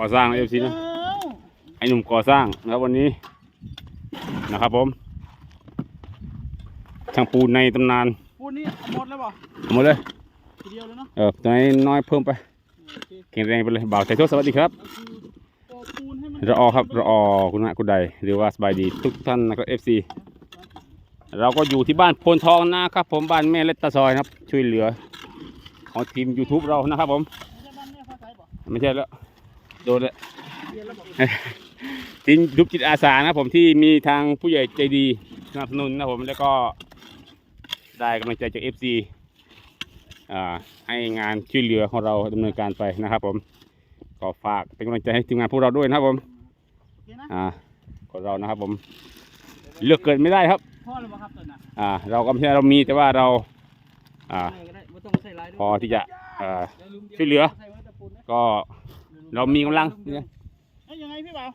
ก่อสร้างเอฟซีนะไอหนุ่มก่อสร้างนะครับวันนี้นะครับผมช่างปูนในตำนานปูนนี่เอาหมดแล้วเปล่าเอาหมดเลยทีเดียวเลยเนาะเออตัวไหนน้อยเพิ่มไปโอเคแข็งแรงไปเลยบ่าวไทยโทษสวัสดีครับก็คือตัวปูนให้มันรอครับรอคุณนะคุณใดหรือว่าสบายดีทุกท่านนะครับเอฟซีเราก็อยู่ที่บ้านโพนทองนะครับ ผมบ้านแม่เล็ดตาซอยนะครับ ช่วยเหลือ ของทีม YouTube เรานะครับผม ไม่ใช่บ้านแม่ฟ้าใสบอกไม่ใช่แล้ว โดนแล้วเรียนแล้วบอกทีมยุบจิตอาสานะครับผมที่มีทางผู้ใหญ่ใจดีสนับสนุนนะครับผมแล้วก็ได้กำลังใจจาก FC อ่าให้งานช่วยเหลือของเราดำเนินการไปนะครับ ผมก็ฝากเป็นกำลังใจให้ทีมงานพวกเราด้วยนะครับผมโอเคนะอ่าของเรานะครับ ผมเลือกเกิดไม่ได้ครับพ่อเลยบอกครับตัวน่ะอ่าเราก็ไม่ใช่เรามีแต่ว่าเราอ่าใส่ก็ได้ไม่ต้องใส่ลายด้วยพอที่จะเอ่อดี๋ลืมช่วยเหลือใส่ไว้แต่ปูนนะก็ เรามีกำลังเนี่ยเอ้ยยังไงพี่บ่าว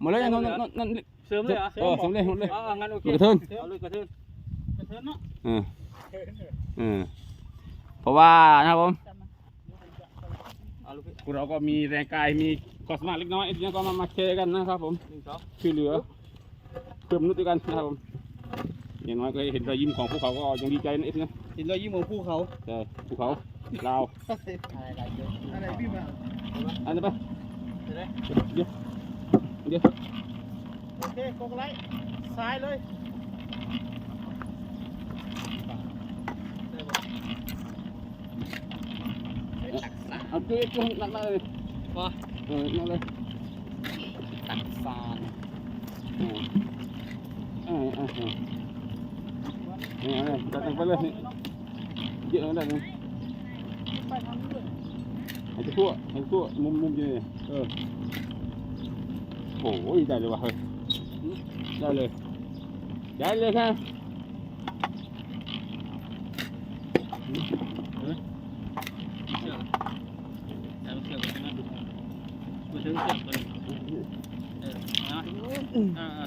หมดแล้วยังนั่นนั่นนั่นเสริมเลยเหรอเออสมเลยหมดเลยอ๋องั้นโอเคกระเทินเอาเลยกระเทินกระเทินเนาะอืมอืมเพราะว่านะครับผมจำมาเอาลูกพี่พวกเราก็มีแรงกายมีความสามารถเล็กน้อยทีนี้ก็มามาแชร์กันนะครับผมหนึ่งสองช่วยเหลือเพิ่มมนุษย์ด้วยกันนะครับผมอย่างน้อยก็เห็นรอยยิ้มของพวกเขาก็ยังดีใจนะเอฟนะ เห็นรอยยิ้มของภูเขาใช่ภูเขาลาวอะไรอะไรพี่บ่าวอันนี้ไปเห็นไหมเดี๋ยวเดี๋ยวโอเคกดไลค์ซ้ายเลยเอาตัวตัวหนักๆเลยว่าเออหนักเลยตักซานเออเออเออเออนี่เอาเลยจัดไปเลยนี่เยอะเลยนะไปทา งนี้ด้วยให้ทั่วให้ทั่วมุมมุมอยู่นี่เออโอ้ยได้เลยว่ะเฮ้ย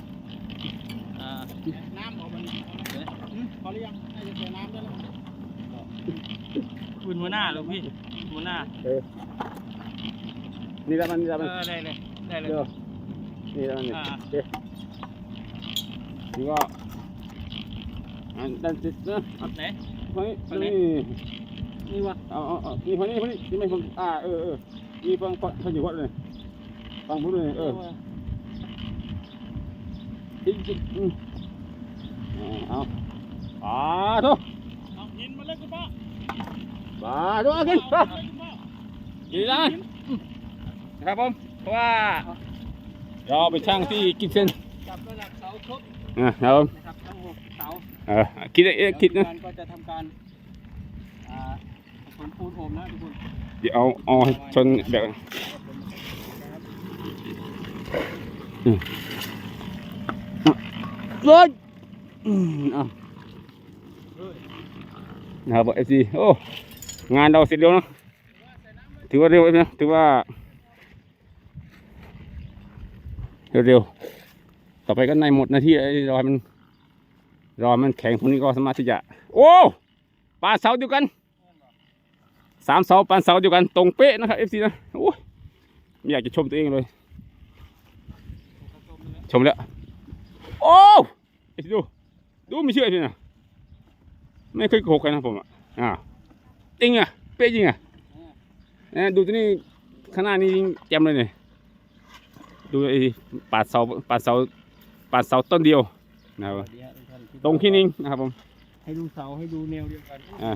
ไคุณหัวหน้าลูกพี่หัวหน้านี่ละมันนี่ละเอมันอได้เลยได้เลยเดี๋ยวนี่ละมันนี่อ่าโอเคนี่ก็อันดันติดนะไหนคนนี้คนนี้นี่วะเอาเอาเอานี่คนนี้คนนี้ที่ไม่ฟังอ่าเออเออนี่ฟังฟังฟังอยู่วัดเลยฟังพูดเลยเออจริงจริงอืมเอาเอาอ่าทุกเอา หินมาเลยคุณป้าอ่าทุกเอากินไปกินนะนะครับผมเพราะว่าเราไปช่างที่กินเส้นจับระดับเสาครบอ่าครับผมนะครับทั้งหกเสาเออคิดเอ๊ะคิดนะการก็จะทำการอ่าผสมปูนโอมนะทุกคนเดี๋ยวเอาเอาให้ชนแบบรถอืมเอา นะครับเอฟซีโอ้งานเราเสร็จเร็วนะถือว่าเร็วนะถือว่า เร็วๆต่อไปก็ในหมดหนาที่รอมันรอมันแข็งพวกนี้ก็สามารถที่จะโอ้ปลาเสาเดียวกันสามเสาปันเสาเดียวกันตรงเป๊ะนะครับเอฟซีนะโอ้ยไม่อยากจะชมตัวเองเลย ชมแล้วโอ้เอฟซีดูดูไม่เชื่อใช่ไหม ไม่เคยโกหกกันนะผมอะอ่าจริงอะเป๊ะจริงอะเนี่ยดูตัวนี้ข้างหน้านี้แจ่มเลยเนี่ยดูไอ้ปาดเสาปาดเสาปาดเสาต้นเดียวนะครับตรงที่นิ่งนะครับผมให้ดูเสาให้ดูแนวเดียวกันอ่า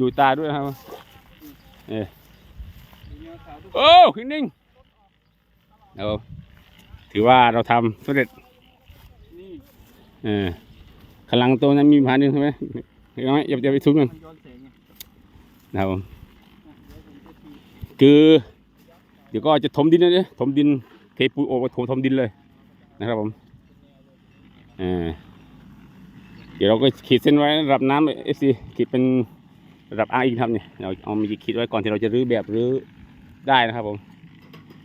ดูตาด้วยนะครับดูแนวเสาทุกโอ้ขึ้นนิ่งเอาถือว่าเราทำสำเร็จนี่เออขลังตัวนั้นมีผ่านหนึ่งใช่ไหม เห็นไหมอย่าอย่าไปทุบมันมันย้อนแสงไงนะครับผมอะเดี๋ยวผมจะทีคือเดี๋ยวก็จะถมดินเลยเนี่ยถมดินเทปูนโอ้ถมถมดินเลยนะครับผมเออเดี๋ยวเราก็ขีดเส้นไว้ระดับน้ำเอฟซีขีดเป็นระดับอ้างอิงทำเนี่ยเราเอามีขีดไว้ก่อนที่เราจะรื้อแบบรื้อได้นะครับผม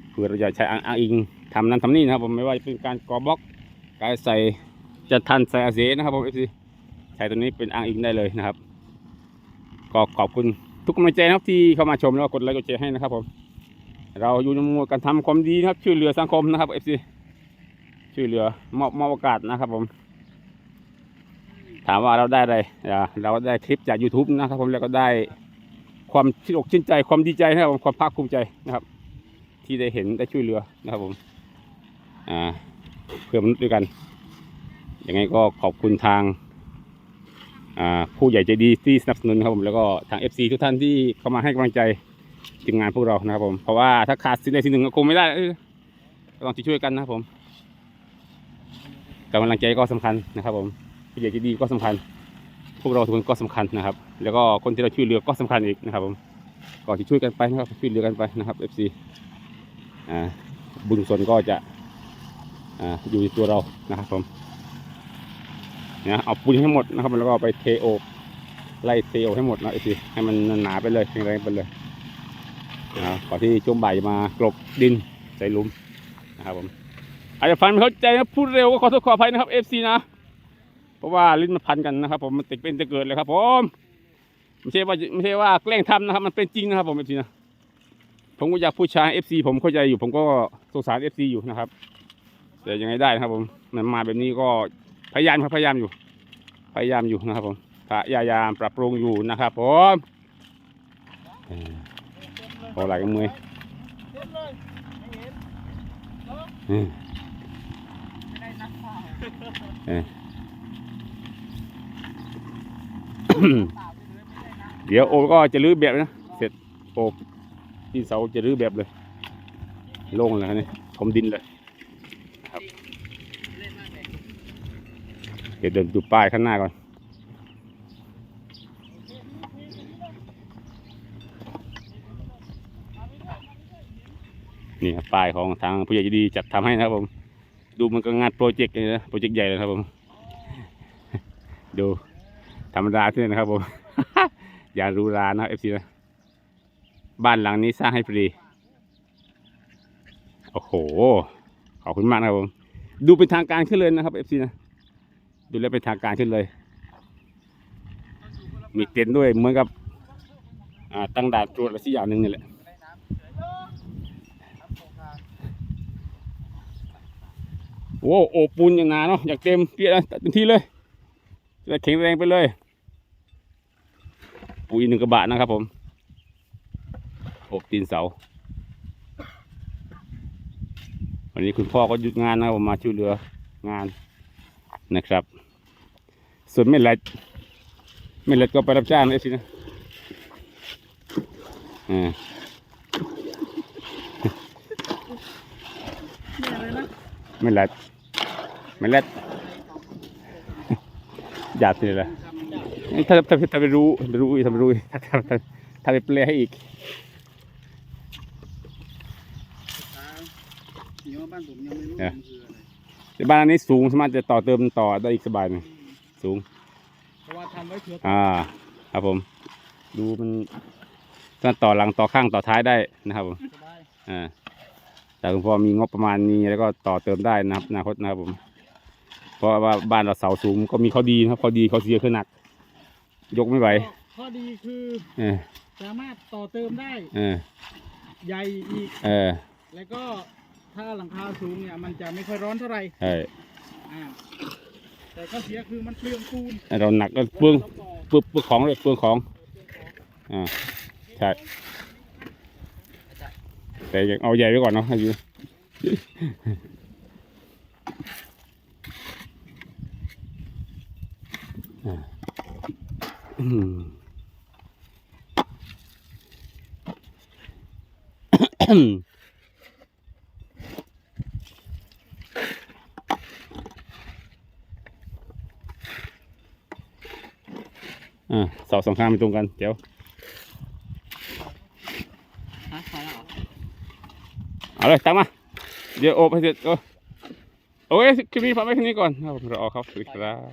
เพื่อเราจะใช้อ้างอ้างอิงทำนั้นทำนี่นะครับผมไม่ว่าจะเป็นการก่อบล็อกการใส่จะทันใส่อาเซนะครับผมเอฟซี ใช้ตัวนี้เป็นอ้างอิงได้เลยนะครับก็ขอบคุณทุกกำลังใจนะครับที่เข้ามาชมแล้วกดไลค์กดแชร์ให้นะครับผมเราอยู่ในมวดการทำความดีนะครับช่วยเหลือสังคมนะครับเอฟซีช่วยเหลือมอบมอบโอกาสนะครับผม ถามว่าเราได้อะไรเราได้คลิปจาก YouTube นะครับผมแล้วก็ได้ความชื่นอกชื่นใจความดีใจนะครับผมความภาคภูมิใจนะครับ ที่ได้เห็นได้ช่วยเหลือนะครับผมอ่าเพื่อมนุษย์ด้วยกันยังไงก็ขอบคุณทาง ผู้ใหญ่ใจดีที่สนับสนุนครับผมแล้วก็ทาง FC ทุกท่านที่เข้ามาให้กำลังใจทีมงานพวกเรานะครับผมเพราะว่าถ้าขาดสิ่งใดสิ่งหนึ่งก็คงไม่ได้เออก็ต้องช่วยกันนะครับผมกำลังใจก็สำคัญนะครับ ผมผู้ใหญ่ใจดีก็สำคัญ พวกเราทุกคนก็สำคัญนะครับ แล้วก็คนที่เราช่วยเหลือก็สำคัญอีกนะครับ ผมก็ช่วยกันไปนะครับช่วยเหลือกันไปนะครับ FC อ่าบุญส่วนก็จะอ่าอยู่ในตัวเรานะครับผม นะเอาปูนให้หมดนะครับแล้วก็ไปเทโอไล่เทโอให้หมดนะ FC ให้มันหนาไปเลยแข็งแรงไปเลยนะครับก่อนที่ช่วงบ่ายมากลบดินใส่ลุมนะครับผมอาจจะฟังไม่เข้าใจนะพูดเร็วก็ขอโทษขออภัยนะครับ FC นะเพราะว่าลิ้นมันพันกันนะครับ ผมมันติดเป็นจะเกิดเลยครับผมไม่ใช่ว่าไม่ใช่ว่าแกล้งทำนะครับ มันเป็นจริงนะครับผมเอฟซีนะผมก็อยากพูดช้าเอฟซีผมเข้าใจอยู่ ผมก็สงสารเอฟซีอยู่นะครับ แต่ยังไงได้นะครับผมมันมาแบบนี้ก็ พยายามครับพยายามอยู่ พยายามอยู่นะครับผมพยายามปรับปรุงอยู่นะครับผมออพอหลายกันมือเมื่อเดี๋ยวโอก็จะรื้อแบบนะเสร็จโอที่เสาจะรื้อแบบเลย โล่งเลยครับนี่ถมดินเลย เล่นมากเลย เดี๋ยวเดินดูป้ายข้างหน้าก่อน นี่ครับป้ายของทางผู้ใหญ่ใจดีจัดทำให้นะครับผม ดูมันก็งานโปรเจกต์เลยนะโปรเจกต์ใหญ่เลยครับผม ดูธรรมดาที่นี่นะครับผม อย่ารูหรานะเอฟซีนะ บ้านหลังนี้สร้างให้ฟรี โอ้โห ขอบคุณมากนะครับผม ดูเป็นทางการขึ้นเลยนะครับเอฟซีนะ ดูแลเป็นทางการขึ้นเลย มีเต็นท์ด้วยเหมือนกับตั้งด่านตรวจอะไรสักอย่างหนึ่งนี่แหละได้โครงการโอ้โอปูนอย่างหนาเนาะอยากเต็มเปียเต็มที่เลยจะแข็งแรงไปเลย ปุ๋ยหนึ่งกระบะนะครับผมโอบตีนเสา วันนี้คุณพ่อก็หยุดงานนะผมมาช่วยเหลืองาน นะครับ ส่วนไม่เล็ดไม่เล็ดก็ไปรับจ้างเลยสินะอ่าเนี่ยเลยนะไม่เล็ดไม่เล็ดหยาบสิเลยถ้าถ้าถ้าไปรู้ไปรู้อีกทำไปรู้อีกถ้าถ้าถ้าถ้าไปแปลให้อีกเดี๋ยวบ้านผมยั แต่บ้านอันนี้สูงสามารถจะต่อเติมต่อได้อีกสบายหนึงสูง เพราะว่าทำไว้เผื่ออ่า ครับผม ดูมันสามารถต่อหลังต่อข้างต่อท้ายได้นะครับผมสบายอ่าแต่คุณพ่อมีงบประมาณนี้แล้วก็ต่อเติมได้นะครับอนาคตนะครับผม เพราะว่าบ้านเราเสาสูงก็มีข้อดีนะครับข้อดีข้อเสียคือหนัก ยกไม่ไหวข้อดีคือเออสามารถต่อเติมได้เออใหญ่อีก เออ แล้วก็ ถ้าหลังคาสูงเนี่ยมันจะไม่ค่อยร้อนเท่าไหร่ใช่อ่าแต่ข้อเสียคือมันเปลืองปูนเราหนักก็เปลืองแล้วก็เปลืองเปลืองของเลยเปลืองของอ่าใช่แต่ยังเอาใหญ่ไว้ก่อนเนาะให้อยู่อ่าอืม อ่าเสาสองข้างไม่ตรงกันเดี๋ยวเอาเลยตามมา เดี๋ยวโอบให้เสร็จก็โอ้ยคลิปนี้ฝากไว้แค่นี้ก่อนครับผมรอครับสวัสดีครับ